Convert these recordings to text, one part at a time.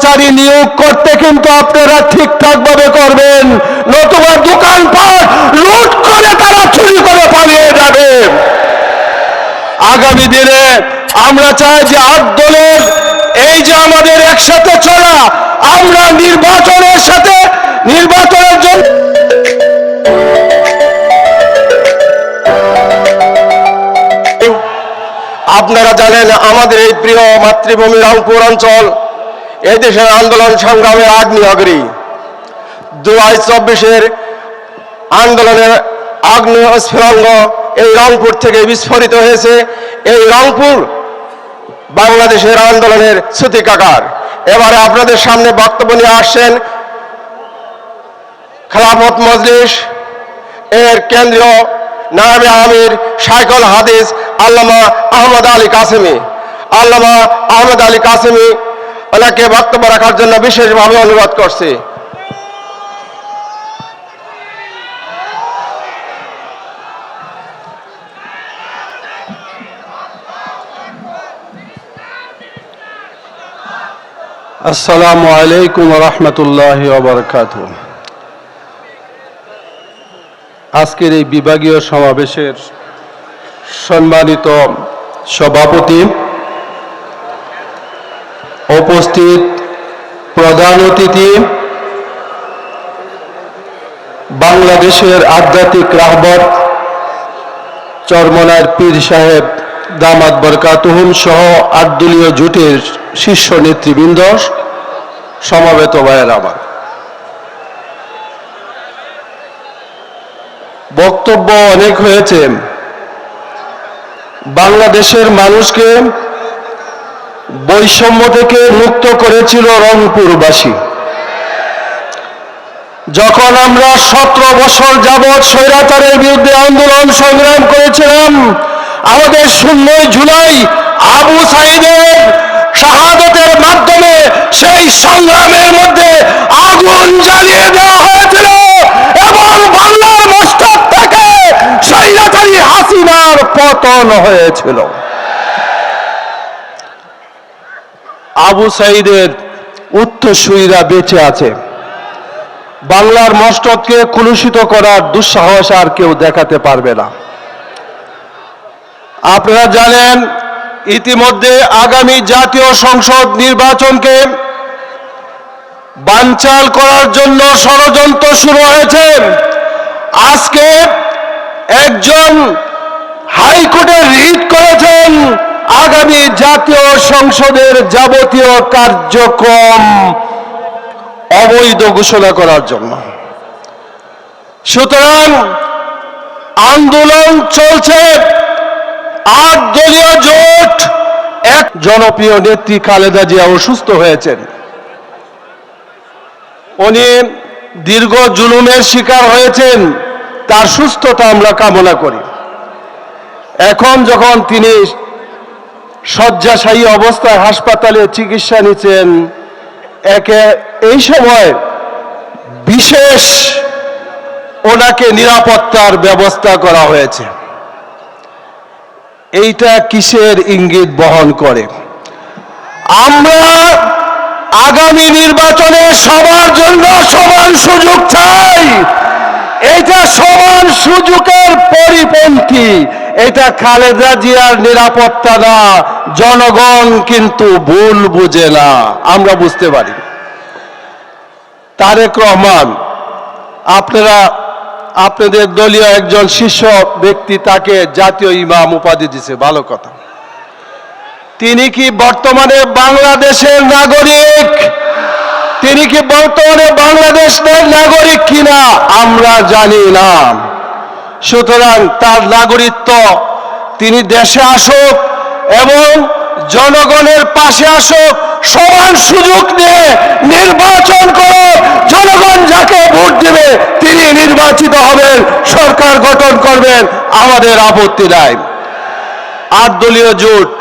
কর্মচারী নিয়োগ করতে কিন্তু আপনারা ঠিকঠাক ভাবে করবেন। নতুবা দোকানপাট লুট করে তারা চুরি করে পালিয়ে যাবে। আগামী দিনে আমরা চাই যে আট দলের এই যে আমাদের একসাথে চলা, আমরা নির্বাচনের সাথে নির্বাচনের জন্য আপনারা জানেন আমাদের এই প্রিয় মাতৃভূমি রংপুর অঞ্চল এই দেশের আন্দোলন সংগ্রামের আগ্নেয়গিরি। দু চব্বিশের আন্দোলনের আগ্নেয় স্ফুরঙ্গ এই রংপুর থেকে বিস্ফোরিত হয়েছে। এই রংপুর বাংলাদেশের আন্দোলনের শ্রুতিকাগার এবারে আপনাদের সামনে বক্তব্য নিয়ে আসছেন খেলাফত মজলিস এর কেন্দ্রীয় নায়াবে আমির শাইকুল হাদিস আল্লামা আহমদ আলী কাসেমি। আল্লামা আহমদ আলী কাসেমি ওনাকে বক্তব্য রাখার জন্য বিশেষভাবে অনুরোধ করছি। আসসালামু আলাইকুম রহমতুল্লাহ ওবরকাত আজকের এই বিভাগীয় সমাবেশের সম্মানিত সভাপতি উপস্থিত প্রধান অতিথি বাংলাদেশের আধ্যাত্মিক রাহবত চরমনার পীর সাহেব দামাত বরকাতুহুম সহ আটদলীয় জোটের শীর্ষ নেতৃবৃন্দ, সমাবেত ভাইয়ের আমার বক্তব্য অনেক হয়েছে। বাংলাদেশের মানুষকে বৈষম্য থেকে মুক্ত করেছিল রংপুরবাসী। যখন আমরা সতেরো বছর যাবৎ স্বৈরাচারের বিরুদ্ধে আন্দোলন সংগ্রাম করেছিলাম, আমাদের শূন্যই জুলাই আবু সাইদের শাহাদতের মাধ্যমে সেই সংগ্রামের মধ্যে আগুন জ্বালিয়ে দেওয়া হয়েছিল এবং বাংলার মস্তক থেকে স্বৈরাচারী হাসিনার পতন হয়েছিল। আবু সাইদের উত্তরসূরিরা বেঁচে আছে। বাংলার মস্তককে কলুষিত করার দুঃসাহস আর কেউ দেখাতে পারবে না। আপনারা জানেন, ইতিমধ্যে আগামী জাতীয় সংসদ নির্বাচনকে বানচাল করার জন্য ষড়যন্ত্র শুরু হয়েছে। আজকে একজন হাইকোর্টে রিট করেছেন আগামী জাতীয় সংসদের যাবতীয় কার্যক্রম অবৈধ ঘোষণা করার জন্য। সুতরাং আন্দোলন চলছে। আট দলীয় জোট, এক জনপ্রিয় নেত্রী খালেদা জিয়া অসুস্থ হয়েছেন। উনি দীর্ঘ জুলুমের শিকার হয়েছেন। তার সুস্থতা আমরা কামনা করি। এখন যখন তিনি শয্যাশায়ী অবস্থায় হাসপাতালে চিকিৎসা নিচ্ছেন একে এই সময় বিশেষ ওনাকে নিরাপত্তার ব্যবস্থা করা হয়েছে। এইটা কিসের ইঙ্গিত বহন করে? আমরা আগামী নির্বাচনে সবার জন্য সমান সুযোগ চাই। এটা সমান সুযোগের পরিপন্থী এটা খালেদা জিয়ার নিরাপত্তা না। জনগণ কিন্তু ভুল বুঝে না। আমরা বুঝতে পারি। তারেক রহমান, আপনারা, আপনাদের দলীয় একজন শীর্ষ ব্যক্তি, তাকে জাতীয় ইমাম উপাধি দিছে। ভালো কথা। তিনি কি বর্তমানে বাংলাদেশের নাগরিক? তিনি কি বর্তমানে বাংলাদেশের নাগরিক কিনা? আমরা জানি না। সুতরাং তার নাগরিকত্ব তিনি দেশে আসুক এবং জনগণের পাশে আসুক, সমান সুযোগ নিয়ে নির্বাচন করে জনগণ যাকে ভোট দেবে, তিনি নির্বাচিত হবেন, সরকার গঠন করবেন, আমাদের আপত্তি নাই। আট দলীয় জোট,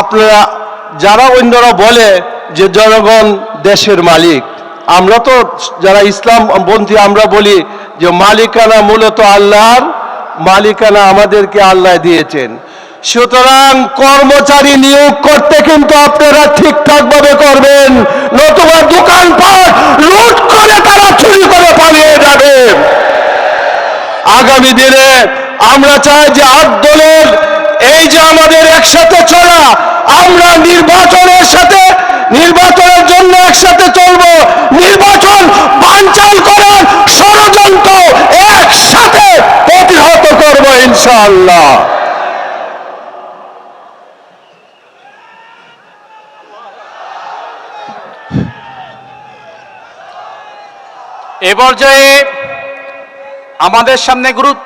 আপনারা, যারা অন্যরা বলে যে জনগণ দেশের মালিক আমরা তো যারা ইসলাম বন্ধী আমরা বলি যে মালিকানা মূলত আল্লাহর, মালিকানা আমাদেরকে আল্লাহ দিয়েছেন। সুতরাং কর্মচারী নিয়োগ করতে কিন্তু আপনারা ঠিকঠাক ভাবে করবেন, নতুবা দোকানপাট লুট করে তারা চুরি করে পালিয়ে যাবে। আগামী দিনে আমরা চাই যে আট দলের, এই যে আমাদের একসাথে চলা, আমরা নির্বাচনের সাথে, নির্বাচনের জন্য একসাথে ইনশাআল্লাহ। এ পর্যায়ে আমাদের সামনে গুরুত্ব